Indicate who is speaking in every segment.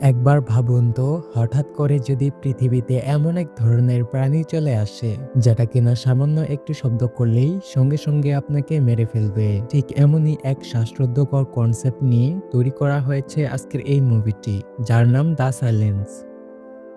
Speaker 1: একবার ভাবুন তো, হঠাৎ করে যদি পৃথিবীতে এমন এক ধরনের প্রাণী চলে আসে, যেটা কিনা সামান্য একটু শব্দ করলেই সঙ্গে সঙ্গে আপনাকে মেরে ফেলবে। ঠিক এমনই এক শ্বাসরুদ্ধকর কনসেপ্ট নিয়ে তৈরি করা হয়েছে আজকের এই মুভিটি যার নাম দ্য সাইলেন্স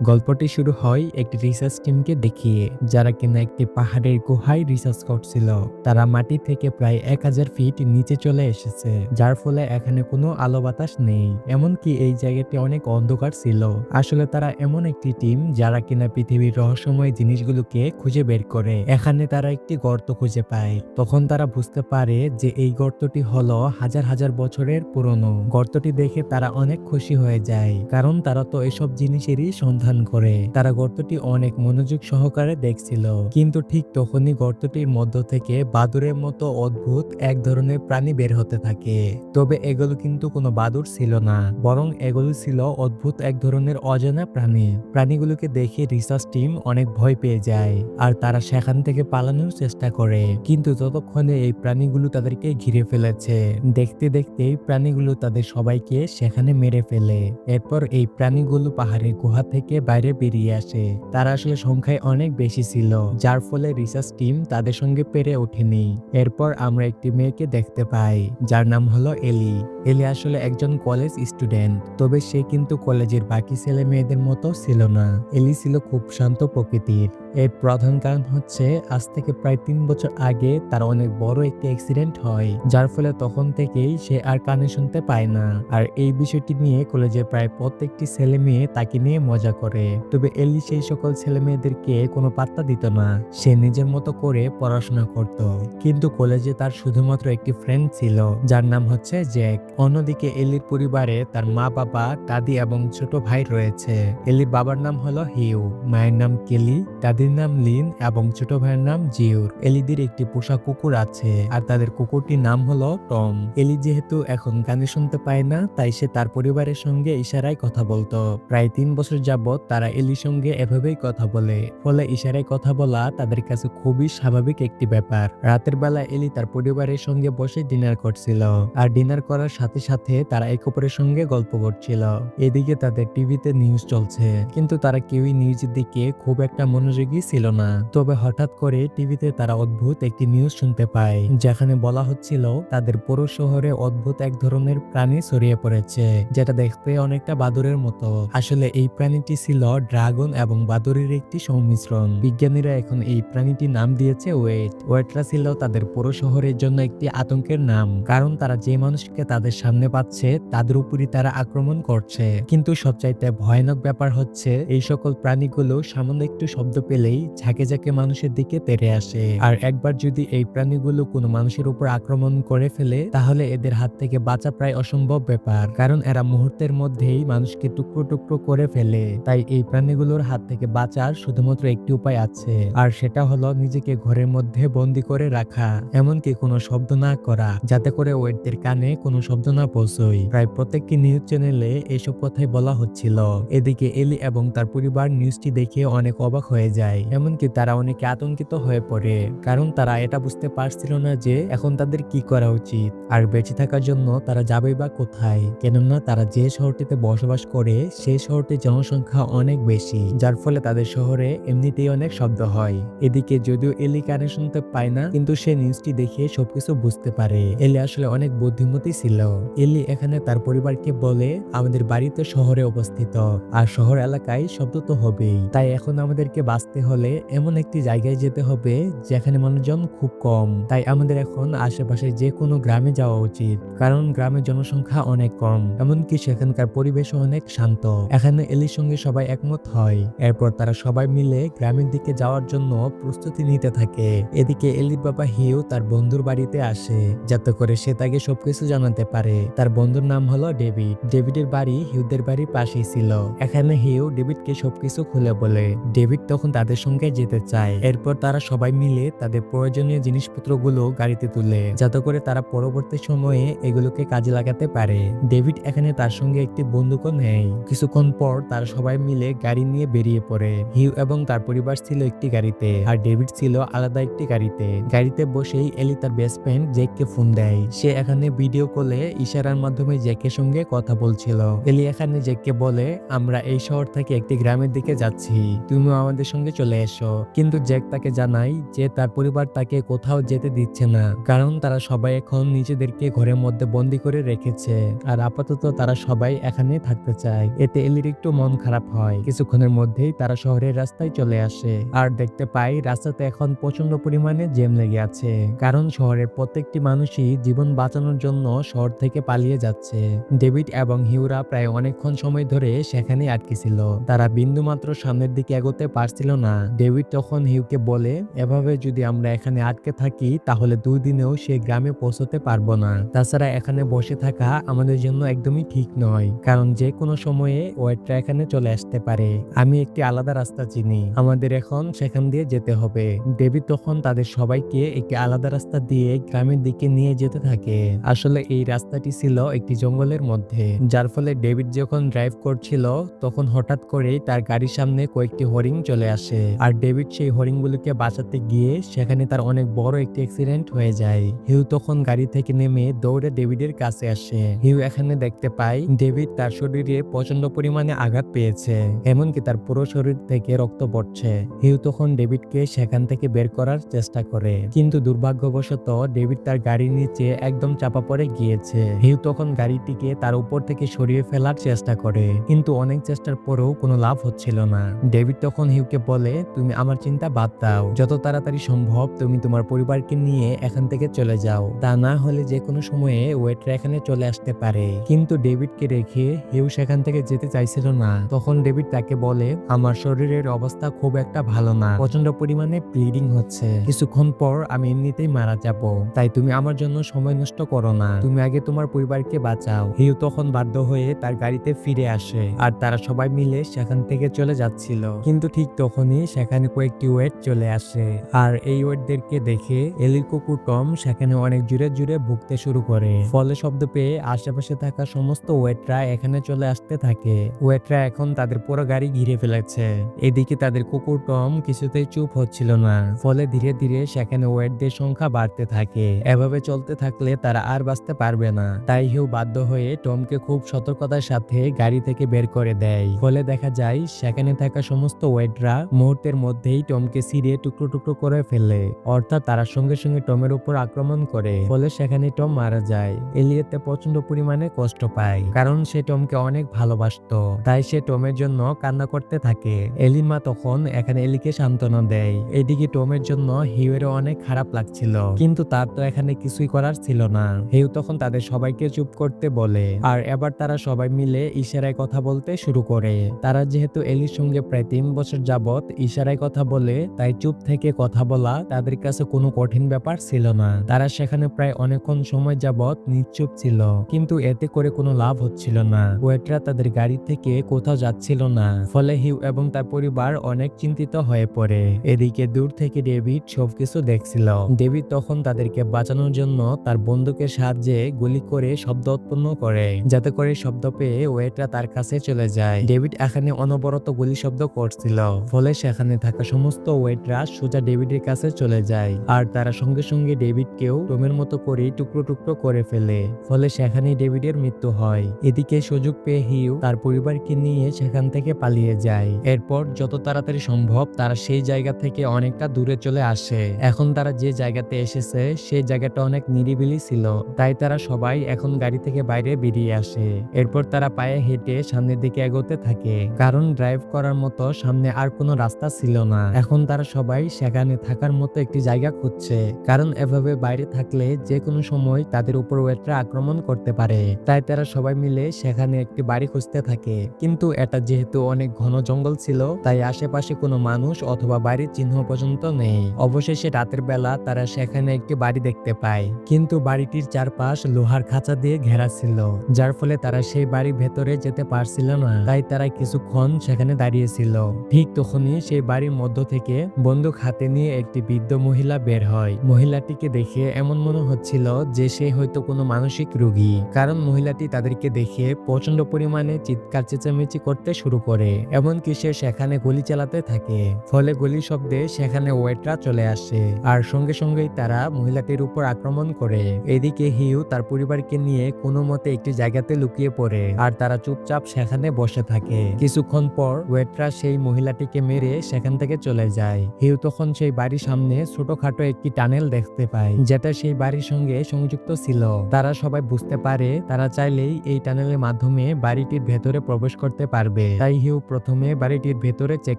Speaker 1: গল্পটি শুরু হয় একটি রিসার্চ টিমকে দেখিয়ে, যারা কিনা একটি পাহাড়ের গুহায় রিসার্চ করছিল। তারা মাটি থেকে প্রায় এক হাজার ফিট নিচে চলে এসেছে, যার ফলে এখানে কোনো আলো বাতাস নেই। এমনকি এই জায়গাটি অনেক অন্ধকার ছিল। আসলে তারা এমন একটি টিম যারা কিনা পৃথিবীর রহস্যময় জিনিসগুলোকে খুঁজে বের করে। এখানে তারা একটি গর্ত খুঁজে পায়। তখন তারা বুঝতে পারে যে এই গর্তটি হলো হাজার হাজার বছরের পুরনো। গর্তটি দেখে তারা অনেক খুশি হয়ে যায়, কারণ তারা তো এসব জিনিসেরই সন্ধান করে। তারা গর্তটি অনেক মনোযোগ সহকারে দেখছিল। কিন্তু ঠিক তখনই গর্তটির মধ্য থেকে বাদুরের মতো অদ্ভুত এক ধরনের প্রাণী বের হতে থাকে। তবে এগুলো কিন্তু কোনো বাদুর ছিল না, বরং এগুলো ছিল অদ্ভুত এক ধরনের অজানা প্রাণী। প্রাণীগুলোকে দেখে রিসার্চ টিম অনেক ভয় পেয়ে যায়, আর তারা সেখান থেকে পালানোর চেষ্টা করে। কিন্তু ততক্ষণে এই প্রাণীগুলো তাদেরকে ঘিরে ফেলেছে। দেখতে দেখতে প্রাণীগুলো তাদের সবাইকে সেখানে মেরে ফেলে। এরপর এই প্রাণীগুলো পাহাড়ের গুহা থেকে বাইরে বেরিয়ে আসে। তারা আসলে সংখ্যায় অনেক বেশি ছিল, যার ফলে রিসার্চ টিম তাদের সঙ্গে পেরে ওঠেনি। এরপর আমরা একটি মেয়েকে দেখতে পাই, যার নাম হলো এলি। এলি আসলে একজন কলেজ স্টুডেন্ট, তবে সে কিন্তু কলেজের বাকি ছেলে মেয়েদের মতো ছিল না। এলি ছিল খুব শান্ত প্রকৃতির। এর প্রধান কারণ হচ্ছে আজ থেকে প্রায় তিন বছর আগে তার অনেক বড় একটি অ্যাক্সিডেন্ট হয়, যার ফলে তখন থেকেই সে আর কানে শুনতে পায় না। আর এই বিষয়টি নিয়ে কলেজের প্রায় প্রত্যেকটি ছেলে মেয়ে তাকে নিয়ে মজা করে। তবে এলি সেই সকল ছেলে মেয়েদেরকে কোনো পাত্তা দিত না। সে নিজের মতো করে পড়াশোনা করত। কিন্তু কলেজে তার শুধুমাত্র একটি ফ্রেন্ড ছিল, যার নাম হচ্ছে জ্যাক। অন্যদিকে এলির পরিবারে তার মা বাবা, দাদি এবং ছোট ভাই রয়েছে। এলির বাবার নাম হলো হিউ, মায়ের নাম কেলি দাদির নাম লিন এবং ছোট ভাইয়ের নাম জিউর। এলিদের একটি পোষা কুকুর আছে আর তাদের কুকুরটির নাম হলো টম। এলি যেহেতু এখন গানে শুনতে পায় না, তাই সে তার পরিবারের সঙ্গে ইশারায় কথা বলতো। প্রায় তিন বছর যাবৎ তারা এলির সঙ্গে এভাবেই কথা বলে, ফলে ইশারায় কথা বলা তাদের কাছে খুবই স্বাভাবিক একটি ব্যাপার। রাতের বেলা এলি তার পরিবারের সঙ্গে বসে ডিনার করছিল, আর ডিনার করার সাথে সাথে তারা এক অপরের সঙ্গে গল্প করছিল। এদিকে তাদের টিভিতে নিউজ চলছে, কিন্তু তারা কেউই নিউজের দিকে খুব একটা মনোযোগী ছিল না। তবে হঠাৎ করে টিভিতে তারা অদ্ভুত একটি নিউজ শুনতে পায়, যেখানে বলা হচ্ছিল তাদের পুরো শহরে অদ্ভুত এক ধরনের প্রাণী ছড়িয়ে পড়েছে, যেটা দেখতে অনেকটা বাদুরের মতো। আসলে এই প্রাণীটি ছিল ড্রাগন এবং বাদুরের একটি সংমিশ্রণ। বিজ্ঞানীরা এখন এই প্রাণীটি নাম দিয়েছে ওয়েট। ওয়েটরা ছিল তাদের পুরো শহরের জন্য একটি আতঙ্কের নাম, কারণ তারা যে মানুষকে তাদের সামনে পাচ্ছে, তাদের উপরই তারা আক্রমণ করছে। কিন্তু সবচাইতে ভয়ানক ব্যাপার হচ্ছে, এই সকল প্রাণীগুলো সামান্য একটু শব্দ পেলেই ঝাঁকে ঝাঁকে মানুষের দিকে তেড়ে আসে। আর একবার যদি এই প্রাণীগুলো কোনো মানুষের উপর আক্রমণ করে ফেলে, তাহলে এদের হাত থেকে বাঁচা প্রায় অসম্ভব ব্যাপার। কারণ এরা মুহূর্তের মধ্যেই মানুষকে টুকরো টুকরো করে ফেলে। তাই এই প্রাণীগুলোর হাত থেকে বাঁচার শুধুমাত্র একটি উপায় আছে। আর সেটা হলো নিজেকে ঘরের মধ্যে বন্দি করে রাখা। এমনকি কোনো শব্দ না করা। যাতে করে ওয়েটদের কানে কোনো শব্দ না পৌঁছয়। প্রায় প্রত্যেকটি নিউজ চ্যানেলে এসব কথাই বলা হচ্ছিল। এদিকে এলি এবং তার পরিবার নিউজটি দেখে অনেক অবাক হয়ে যায়। এমনকি তারা অনেকে আতঙ্কিত হয়ে পড়ে, কারণ তারা এটা বুঝতে পারছিল না যে এখন তাদের কি করা উচিত, আর বেঁচে থাকার জন্য তারা যাবে বা কোথায়, কেননা তারা যে শহরটিতে বসবাস করে সেই শহরটির জনসংখ্যা অনেক বেশি, যার ফলে তাদের শহরে এমনিতেই অনেক শব্দ হয়। এদিকে যদিও এলি কানে শুনতে পায় না, কিন্তু সে নিউজটি দেখে সবকিছু বুঝতে পারে। এলি আসলে অনেক বুদ্ধিমতী ছিল। এলি এখানে তার পরিবারকে বলে, আমাদের বাড়িতে শহরে অবস্থিত, আর শহর এলাকায় শব্দ তো হবেই, তাই এখন আমাদেরকে বাঁচতে হলে এমন একটি জায়গায় যেতে হবে যেখানে মানুষজন খুব কম। তাই আমাদের এখন আশেপাশে যে কোনো গ্রামে যাওয়া উচিত, কারণ গ্রামের জনসংখ্যা অনেক কম, এমনকি সেখানকার পরিবেশও অনেক শান্ত। এখানে এলির সঙ্গে সবাই একমত হয়, এরপর তারা সবাই মিলে গ্রামের দিকে যাওয়ার জন্য প্রস্তুতি নিতে থাকে। এদিকে এলির বাবা হিউ তার বন্ধুর বাড়িতে আসে, যাতে করে সে তাকে সবকিছু জানাতে পারে। তার বন্ধুর নাম হলো ডেভিড। ডেভিডের বাড়ি হিউদের বাড়ির পাশেই ছিল। এখানে হিউ ডেভিডকে সবকিছু খুলে বলে। ডেভিড তখন তাদের তাদের সঙ্গে যেতে চায়। এরপর তারা সবাই মিলে তাদের প্রয়োজনীয় জিনিসপত্রগুলো গাড়িতে তুলে, যাতে করে তারা পরবর্তী সময়ে এগুলোকে কাজে লাগাতে পারে। ডেভিড এখানে তার সঙ্গে একটি বন্দুকও নেয়। কিছুক্ষণ পর তারা সবাই মিলে গাড়ি নিয়ে বেরিয়ে পড়ে। হিউ এবং তার পরিবার ছিল একটি গাড়িতে, আর ডেভিড ছিল আলাদা একটি গাড়িতে। গাড়িতে বসেই এলি তার বেস্ট ফ্রেন্ড জেককে ফোন দেয়। সে এখানে ভিডিও কলে ইশারার মাধ্যমে জেকের সঙ্গে কথা বলছিল। এলি এখানে জেককে বলে, আমরা এই শহর থেকে একটি গ্রামের দিকে যাচ্ছি। তুমিও আমাদের সঙ্গে চলে এসো। কিন্তু জেক তাকে জানাই যে তার পরিবার তাকে কোথাও যেতে দিচ্ছে না, কারণ তারা সবাই এখন নিজেদেরকে ঘরের মধ্যে বন্দি করে রেখেছে। আর আপাতত তারা সবাই এখানে থাকতে চায়। এতে এলির একটু মন খারাপ হয়। কিছুক্ষণের মধ্যেই তারা শহরের রাস্তায় চলে আসে। আর দেখতে পাই রাস্তাতে এখন প্রচণ্ড পরিমাণে জেম লেগে আছে। কারণ শহরের প্রত্যেকটি মানুষই জীবন বাঁচানোর জন্য শহর থেকে পালিয়ে যাচ্ছে। ডেভিড এবং হিউরা প্রায় অনেকক্ষণ সময় ধরে সেখানে আটকে ছিল। তারা বিন্দুমাত্র সামনের দিকে এগোতে পারছিল না। ডেভিড তখন হিউকে বলে, এভাবে যদি আমরা এখানে আটকে থাকি, তাহলে দুই দিনেও সেই গ্রামে পৌঁছতে পারব না। তাছাড়া এখানে বসে থাকা আমাদের জন্য একদমই ঠিক নয়, কারণ যে কোনো সময়ে ওয়েটরা এখানে চলে আসতে পারে। আমি একটি আলাদা রাস্তা চিনি, আমাদের এখন সেখান দিয়ে যেতে হবে। ডেভিড তখন তাদের সবাইকে একটি আলাদা রাস্তা দিয়ে গ্রামের দিকে নিয়ে যেতে থাকে। আসলে এই রাস্তাটি ছিল একটি জঙ্গলের মধ্যে, যার ফলে ডেভিড যখন ড্রাইভ করছিল, তখন হঠাৎ করেই তার গাড়ির সামনে কয়েকটি হরিণ চলে আসে। আর ডেভিড সেই হরিণগুলোকে বাঁচাতে গিয়ে সেখানে তার অনেক বড় একটি অ্যাক্সিডেন্ট হয়ে যায়। হিউ তখন গাড়ি থেকে নেমে দৌড়ে ডেভিডের কাছে আসে। হিউ এখানে দেখতে পায়, ডেভিড তার শরীরে প্রচণ্ড পরিমাণে আঘাত পেয়েছে, এমনকি তার পুরো শরীর থেকে রক্ত পড়ছে। হিউ তখন ডেভিডকে সেখান থেকে বের করার চেষ্টা করে। কিন্তু দুর্ভাগ্যবশত ডেভিড তার গাড়ির নিচে একদম চাপা পড়ে গিয়েছে। হিউ তখন গাড়িটিকে তার উপর থেকে সরিয়ে ফেলার চেষ্টা করে, কিন্তু অনেক চেষ্টার পরেও কোনো লাভ হচ্ছিল না। ডেভিড তখন হিউকে বলে তুমি আমার চিন্তা বাদ দাও। যত তাড়াতাড়ি সম্ভব তুমি তোমার পরিবারকে নিয়ে এখান থেকে চলে যাও। তা না হলে যে কোনো সময়ে ওয়েটরা এখানে চলে আসতে পারে। কিন্তু ডেভিডকে রেখে হিউ সেখান থেকে যেতে চাইছিল না। তখন ডেভিড তাকে বলে, আমার শরীরের অবস্থা খুব একটা ভালো না। প্রচণ্ড পরিমাণে ব্লিডিং হচ্ছে। কিছুক্ষণ পর আমি এমনিতেই মারা যাব। তাই তুমি আমার জন্য সময় নষ্ট করো না। তুমি আগে তোমার পরিবারকে বাঁচাও। হিউ তখন বাধ্য হয়ে তার গাড়িতে ফিরে আসে। আর তারা সবাই মিলে সেখান থেকে চলে যাচ্ছিল। কিন্তু ঠিক তখনই সেখানে কয়েকটি ওয়েট চলে আসে। আর এই ওয়েটদেরকে দেখে এলির কুকুর টম সেখানে অনেক জুড়ে জুড়ে ভুগতে শুরু করে। ফলে শব্দ পেয়ে আশেপাশে থাকা সমস্ত ওয়েটরা এখানে চলে আসতে থাকে। ওয়েটরা এখন তাদের পুরো গাড়ি ঘিরে ফেলেছে। এদিকে তাদের কুকুর টম কিছুতেই চুপ হচ্ছিল না। ফলে ধীরে ধীরে সেখানে ওয়েটদের সংখ্যা বাড়তে থাকে। এভাবে চলতে থাকলে তারা আর বাঁচতে পারবে না। তাই হিউ বাধ্য হয়ে টমকে খুব সতর্কতার সাথে গাড়ি থেকে বের করে দেয়। ফলে দেখা যায়, সেখানে থাকা সমস্ত ওয়েটরা মুহূর্তের মধ্যেই টমকে ছিঁড়ে টুকরো টুকরো করে ফেলে। অর্থাৎ তারা সঙ্গে সঙ্গে টমের উপর আক্রমণ করে, ফলে সেখানে টম মারা যায়। এলিয়েতে প্রচণ্ড পরিমাণে কষ্ট পায়, কারণ সে টমকে অনেক ভালোবাসতো। তাই সে টমের জন্য কান্না করতে থাকে। এলির মা তখন এখানে এলিকে সান্ত্বনা দেয়। এদিকে টমের জন্য হিউয়েরও অনেক খারাপ লাগছিল, কিন্তু তার তো এখানে কিছুই করার ছিল না। হিউ তখন তাদের সবাইকে চুপ করতে বলে, আর এবার তারা সবাই মিলে ইশারায় কথা বলতে শুরু করে। তারা যেহেতু এলির সঙ্গে প্রায় তিন বছর যাবত ইশারায় কথা বলে, তাই চুপ থেকে কথা বলা তাদের কাছে কোনো কঠিন ব্যাপার ছিল না। তারা সেখানে প্রায় অনেকক্ষণ সময় যাবত নিশ্চুপ ছিল, কিন্তু এতে করে কোনো লাভ হচ্ছিল না। ওয়েটরা তাদের গাড়ি থেকে কোথাও যাচ্ছিল না, ফলে হিউ এবং তার পরিবার অনেক চিন্তিত হয়ে পড়ে। এদিকে দূর থেকে ডেভিড সবকিছু দেখছিল। ডেভিড তখন তাদেরকে বাঁচানোর জন্য তার বন্দুকের সাহায্যে গুলি করে শব্দ উৎপন্ন করে, যাতে করে শব্দ পেয়ে ওয়েটরা তার কাছে চলে যায়। ডেভিড এখানে অনবরত গুলি শব্দ করছিল, ফলে সেখানে থাকা সমস্ত ওয়েটরা সোজা ডেভিডের কাছে চলে যায়। আর তারা সঙ্গে সঙ্গে ডেভিডকেও টমের মতো করে টুকরো টুকরো করে ফেলে। ফলে সেখানেই ডেভিডের মৃত্যু হয়। এদিকে সুযোগ পেয়ে হিউ তার পরিবারকে নিয়ে সেখান থেকে পালিয়ে যায়। এরপর যত তাড়াতাড়ি সম্ভব তারা সেই জায়গা থেকে অনেকটা দূরে চলে আসে। এখন তারা যে জায়গাতে এসেছে, সেই জায়গাটা অনেক নিরিবিলি ছিল। তাই তারা সবাই এখন গাড়ি থেকে বাইরে বেরিয়ে আসে। এরপর তারা পায়ে হেঁটে সামনের দিকে এগোতে থাকে। কারণ ড্রাইভ করার মতো সামনে আর কোনো রাস্তা ছিল না। এখন তারা সবাই সেখানে থাকার মতো একটি জায়গা খুঁজছে। কারণ এভাবে বাইরে থাকলে যে কোনো সময় তাদের উপর ওয়েটরা আক্রমণ করতে পারে। তাই তারা সবাই মিলে সেখানে একটি বাড়ি খুঁজতে থাকে। কিন্তু এটা যেহেতু অনেক ঘন জঙ্গল ছিল, তাই আশেপাশে কোনো মানুষ অথবা বাড়ির চিহ্ন পর্যন্ত নেই। অবশেষে রাতের বেলা তারা সেখানে একটি বাড়ি দেখতে পায়। কিন্তু বাড়িটির চারপাশ লোহার খাঁচা দিয়ে ঘেরা ছিল, যার ফলে তারা সেই বাড়ির ভেতরে যেতে পারছিল না। তাই তারা কিছুক্ষণ সেখানে দাঁড়িয়েছিল ঠিক তখনই তখনই সেই বাড়ির মধ্য থেকে বন্দুক হাতে নিয়ে একটি বৃদ্ধ মহিলা বের হয়। মহিলাটিকে দেখে এমন মনে হচ্ছিল যে সে হয়তো কোনো মানসিক রোগী। কারণ মহিলাটি তাদেরকে দেখে প্রচণ্ড পরিমাণে চিৎকার, চেঁচামেচি করতে শুরু করে, এমনকি সে সেখানে গুলি চালাতে থাকে। ফলে গুলি শব্দে সেখানে ওয়েটরা চলে আসে আর সঙ্গে সঙ্গেই তারা মহিলাটির উপর আক্রমণ করে। এদিকে হিউ তার পরিবারকে নিয়ে কোনো মতে একটি জায়গাতে লুকিয়ে পড়ে আর তারা চুপচাপ সেখানে বসে থাকে। কিছুক্ষণ পর ওয়েটরা সেই মহিলাটিকে মেরে সেখান থেকে চলে যায়। হিউ তখন সেই বাড়ির সামনে ছোটখাটো একটি টানেল দেখতে পায়, যেটা সেই বাড়ির সঙ্গে সংযুক্ত ছিল। তারা সবাই বুঝতে পারে, তারা চাইলেই এই টানেলের মাধ্যমে বাড়িটির ভেতরে প্রবেশ করতে পারবে। তাই হিউ প্রথমে বাড়িটির ভেতরে চেক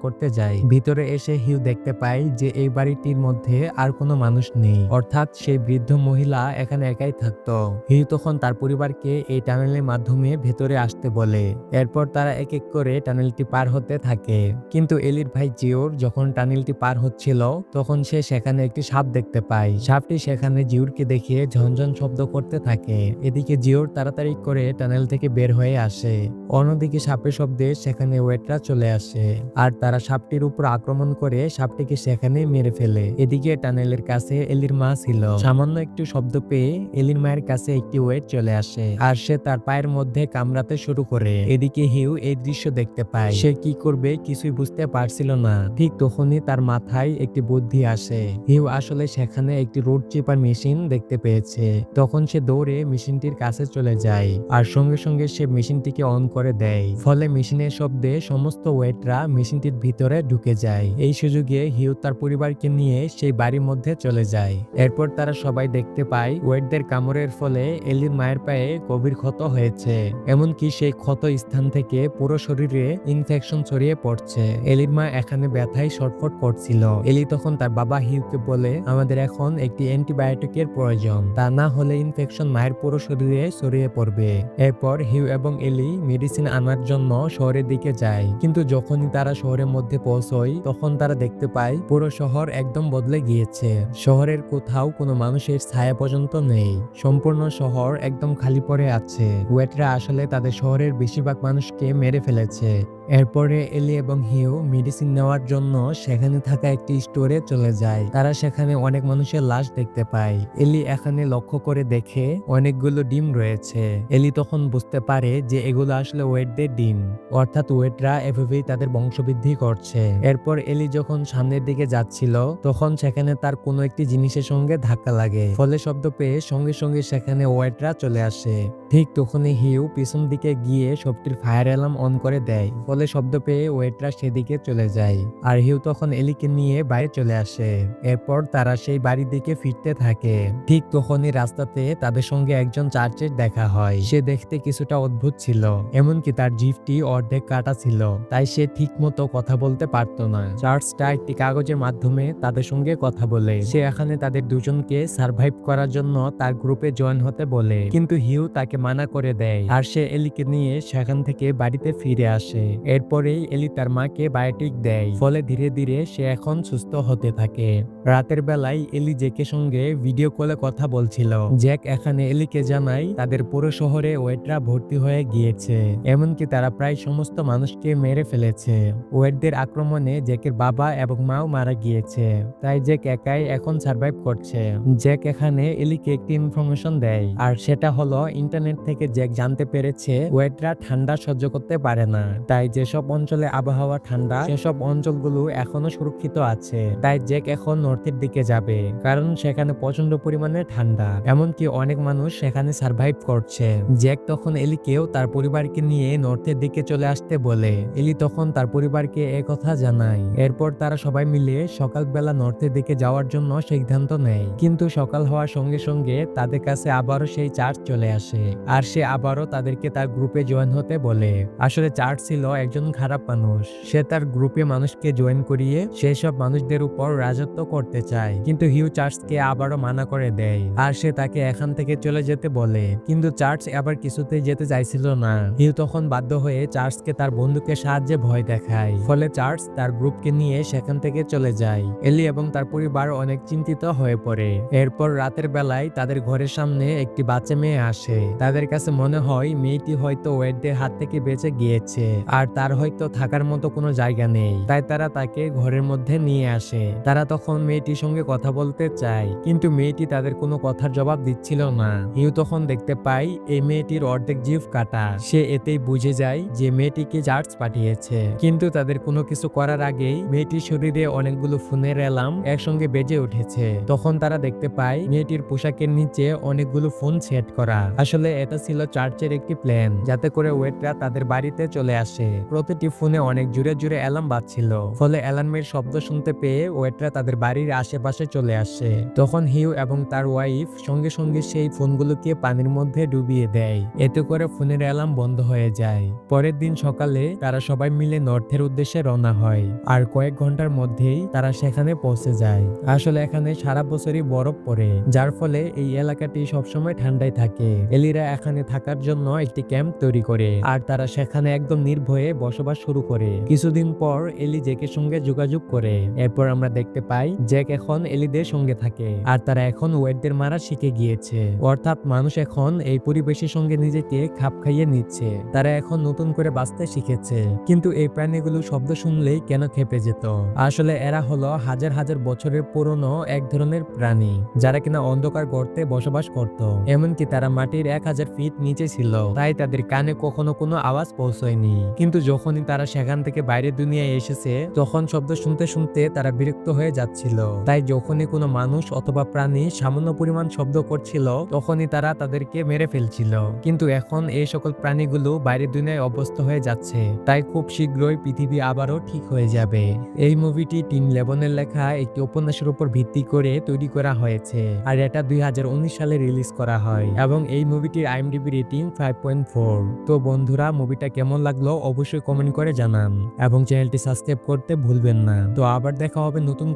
Speaker 1: করতে যায়। ভিতরে এসে হিউ দেখতে পায় যে এই বাড়িটির মধ্যে আর কোনো মানুষ নেই। অর্থাৎ সেই বৃদ্ধ মহিলা এখানে একাই থাকতো। হিউ তখন তার পরিবারকে এই টানেলের মাধ্যমে ভেতরে আসতে বলে। এরপর তারা এক এক করে টানেলটি পার হতে থাকে। কিন্তু এলির ভাই জিওর যখন টানেলটি পার হচ্ছিল, তখন সে সেখানে একটি সাপ দেখতে পায়। সাপটি সেখানে জিওরকে দেখে ঝনঝন শব্দ করতে থাকে। এদিকে জিওর তাড়াতাড়ি করে টানেল থেকে বের হয়ে আসে। অন্যদিকে সাপের শব্দে সেখানে ওয়েটরা চলে আসে আর তারা সাপটির উপর আক্রমণ করে সাপটিকে সেখানে মেরে ফেলে। এদিকে টানেলের কাছে এলির মা ছিল। সামান্য একটু শব্দ পেয়ে এলির মায়ের কাছে একটি ওয়েট চলে আসে আর সে তার পায়ের মধ্যে কামড়াতে শুরু করে। এদিকে হিউ এই দৃশ্য দেখতে পায়। সে কি করবে কিছুই বুঝতে পারছিল না। ঠিক তখনই তার মাথায় একটি বুদ্ধি আসে। হিউ আসলে সেখানে একটি রোড চেপার মেশিন দেখতে পেয়েছে। তখন সে দৌড়ে মেশিনটির কাছে চলে যায় আর সঙ্গে সঙ্গে সে মেশিনটিকে অন করে দেয়। ফলে মেশিনের শব্দে সমস্ত ওয়েটরা মেশিনটির ভিতরে ঢুকে যায়। এই সুযোগে হিউ তার পরিবারকে নিয়ে সেই বাড়ির মধ্যে চলে যায়। এরপর তারা সবাই দেখতে পায় ওয়েটদের কামড়ের ফলে এলির মায়ের পায়ে গভীর ক্ষত হয়েছে। এমনকি সেই ক্ষত স্থান থেকে পুরো শরীরে ইনফেকশন ছড়িয়ে পড়ছে। এলির মা এখানে ব্যথায় ছটফট করছিল। এলি তখন তার বাবা হিউকে বলে, আমাদের এখন একটি অ্যান্টিবায়োটিকের প্রয়োজন। তা না হলে ইনফেকশন মায়ের পুরো শরীরে ছড়িয়ে পড়বে। এরপর হিউ এবং এলি মেডিসিন আনার জন্য শহরের দিকে যায়। কিন্তু যখনই তারা শহরের মধ্যে পৌঁছয়, তখন তারা দেখতে পায়, পুরো শহর একদম বদলে গিয়েছে। শহরের কোথাও কোনো মানুষের ছায়া পর্যন্ত নেই। সম্পূর্ণ শহর একদম খালি পড়ে আছে। ওয়েটরা আসলে তাদের শহরের বেশিরভাগ মানুষকে মেরে ফেলেছে। এরপরে এলি এবং হিউ মেডিসিন নেওয়ার জন্য সেখানে থাকা একটি স্টোরে চলে যায়। তারা সেখানে অনেক মানুষের লাশ দেখতে পায়। এলি এখানে লক্ষ্য করে দেখে অনেকগুলো ডিম রয়েছে। এলি তখন বুঝতে পারে যে এগুলো আসলে ওয়েটদের ডিম। অর্থাৎ ওয়েটরা এভাবেই তাদের বংশবৃদ্ধি করছে। এরপর এলি যখন সামনের দিকে যাচ্ছিল, তখন সেখানে তার কোনো একটি জিনিসের সঙ্গে ধাক্কা লাগে। ফলে শব্দ পেয়ে সঙ্গে সঙ্গে সেখানে ওয়েটরা চলে আসে। ঠিক তখনই হিউ পিছন দিকে গিয়ে সবটির ফায়ার অ্যালার্ম অন করে দেয়। শব্দ পেয়ে ওয়েটরা সেদিকে চলে যায়। আর হিউ তখন এলিকে নিয়ে বাইরে চলে আসে। এরপর তারা সেই বাড়ির দিকে ফিরতে থাকে। ঠিক তখনই রাস্তাতে তাদের সঙ্গে একজন চার্চের দেখা হয়। সে দেখতে কিছুটা অদ্ভুত ছিল, এমনকি তার জিফটি অর্ধেক কাটা ছিল। তাই সে ঠিক মতো কথা বলতে পারতো না। চার্চটা একটি কাগজের মাধ্যমে তাদের সঙ্গে কথা বলে। সে এখানে তাদের দুজনকে সার্ভাইভ করার জন্য তার গ্রুপে জয়েন হতে বলে। কিন্তু হিউ তাকে মানা করে দেয়। আর সে এলিকে নিয়ে সেখান থেকে বাড়িতে ফিরে আসে। এরপরেই এলি তার মাকে বায়োটিক দেয়। ফলে ধীরে ধীরে সে এখন সুস্থ হতে থাকে। রাতের বেলায় এলি জেকের সঙ্গে ভিডিও কলে কথা বলছিল। জ্যাক এখানে এলিকে জানায়, তাদের পুরো শহরে ওয়েটরা ভর্তি হয়ে গিয়েছে। এমনকি তারা প্রায় সমস্ত মানুষকে মেরে ফেলেছে। ওয়েটদের আক্রমণে জ্যাকের বাবা এবং মাও মারা গিয়েছে। তাই জ্যাক একাই এখন সার্ভাইভ করছে। জ্যাক এখানে এলিকে একটি ইনফরমেশন দেয়। আর সেটা হলো, ইন্টারনেট থেকে জ্যাক জানতে পেরেছে, ওয়েটরা ঠান্ডা সহ্য করতে পারে না। তাই যেসব অঞ্চলে আবহাওয়া ঠান্ডা, সেসব অঞ্চলগুলো এখনও সুরক্ষিত আছে। তাই জ্যাক এখন নর্থের দিকে যাবে, কারণ সেখানে প্রচণ্ড পরিমাণে ঠান্ডা। এমনকি অনেক মানুষ সেখানে সার্ভাইভ করছে। জ্যাক তখন এলিকেও তার পরিবারকে নিয়ে নর্থের দিকে চলে আসতে বলে। এলি তখন তার পরিবারকে কথা জানায়। এরপর তারা সবাই মিলে সকালবেলা নর্থের দিকে যাওয়ার জন্য সিদ্ধান্ত নেয়। কিন্তু সকাল হওয়ার সঙ্গে সঙ্গে তাদের কাছে আবারও সেই চার্চ চলে আসে। আর সে আবারও তাদেরকে তার গ্রুপে জয়েন হতে বলে। আসলে চার্চ ছিল একজন খারাপ মানুষ। সে তার গ্রুপে মানুষকে জয়েন করিয়ে সেসব মানুষদের উপর রাজত্ব করতে চায়। কিন্তু হিউ চার্চকে আবারও মানা করে দেয় আর সে তাকে এখান থেকে চলে যেতে বলে। কিন্তু চার্চ আবার কিছুতেই যেতে চাইছিল না। হিউ তখন বাধ্য হয়ে চার্চকে তার বন্ধুকে সাহায্যে ভয় দেখায়। ফলে চার্চ তার গ্রুপকে নিয়ে সেখান থেকে চলে যায়। এলি এবং তার পরিবার অনেক চিন্তিত হয়ে পড়ে। এরপর রাতের বেলায় তাদের ঘরের সামনে একটি বাচ্চা মেয়ে আসে। তাদের কাছে মনে হয় মেয়েটি হয়তো ওয়েটদের হাত থেকে বেঁচে গিয়েছে। আর তার হয়তো থাকার মতো কোনো জায়গা নেই। তাই তারা তাকে ঘরের মধ্যে নিয়ে আসে। তারা তখন মেয়েটির সঙ্গে কথা বলতে চায়, কিন্তু মেয়েটি তাদের কোনো কথার জবাব দিচ্ছিল না। হিউ তখন দেখতে পাই, এই মেয়েটির অর্ধেক জিভ কাটা। সে এতেই বুঝে যায় যে মেয়েটিকে চার্জ পাঠিয়েছে। কিন্তু তাদের কোনো কিছু করার আগেই মেয়েটির শরীরে অনেকগুলো ফোনের অ্যালার্ম একসঙ্গে বেজে উঠেছে। তখন তারা দেখতে পায় মেয়েটির পোশাকের নিচে অনেকগুলো ফোন সেট করা। আসলে এটা ছিল চার্চের একটি প্ল্যান, যাতে করে ওয়েটরা তাদের বাড়িতে চলে আসে। প্রতিটি ফোনে অনেক জুড়ে জুড়ে অ্যালার্ম বাজছিল। ফলে অ্যালার্মের শব্দ শুনতে পেয়ে ওয়েটরা তাদের বাড়ির আশেপাশে চলে আসে। তখন হিউ এবং তার ওয়াইফ সঙ্গে সঙ্গে সেই ফোনগুলোকে পানির মধ্যে ডুবিয়ে দেয়। এতে করে ফোনের অ্যালার্ম বন্ধ হয়ে যায়। পরের দিন সকালে তারা সবাই মিলে নর্থের উদ্দেশ্যে রওনা হয়। আর কয়েক ঘণ্টার মধ্যেই তারা সেখানে পৌঁছে যায়। আসলে এখানে সারা বছরই বরফ পড়ে, যার ফলে এই এলাকাটি সবসময় ঠান্ডায় থাকে। এলিরা এখানে থাকার জন্য একটি ক্যাম্প তৈরি করে, আর তারা সেখানে একদম নির্ভয়ে বসবাস শুরু করে। কিছুদিন পর এলি জেকের সঙ্গে যোগাযোগ করে। এরপর আমরা দেখতে পাই, জ্যাক এখন এলিদের সঙ্গে থাকে, আর তারা এখন ওয়েটদের মারা শিখে গিয়েছে। অর্থাৎ মানুষ এখন এই পরিবেশের সঙ্গে নিজেকে খাপ খাইয়ে নিচ্ছে। তারা এখন নতুন করে বাঁচতে শিখেছে। কিন্তু এই প্রাণীগুলো শব্দ শুনলেই কেন খেপে যেত? আসলে এরা হলো হাজার হাজার বছরের পুরনো এক ধরনের প্রাণী, যারা কিনা অন্ধকার গর্তে বসবাস করত। এমনকি তারা মাটির এক হাজার ফিট নিচে ছিল, তাই তাদের কানে কখনো কোনো আওয়াজ পৌঁছয়নি। কিন্তু যখনই তারা সেখান থেকে বাইরের দুনিয়ায় এসেছে, তখন শব্দ শুনতে শুনতে তারা বিরক্ত হয়ে যাচ্ছিল। তাই যখনই কোনো মানুষ অথবা প্রাণী সামান্য পরিমাণ শব্দ করছিল, তখনই তারা তাদেরকে মেরে ফেলছিল। কিন্তু এখন এই সকল প্রাণীগুলো বাইরের দুনিয়ায় অভ্যস্ত হয়ে যাচ্ছে। তাই খুব শীঘ্রই পৃথিবী আবারও ঠিক হয়ে যাবে। এই মুভিটি টিম লেবনের লেখা একটি উপন্যাসের উপর ভিত্তি করে তৈরি করা হয়েছে। আর এটা দুই হাজার উনিশ সালে রিলিজ করা হয়। এবং এই মুভিটির IMDb rating five point four. তো বন্ধুরা, মুভিটা কেমন লাগল অবশ্যই কমেন্ট করে জানান এবং চ্যানেলটি সাবস্ক্রাইব করতে ভুলবেন না। তো আবার দেখা হবে নতুন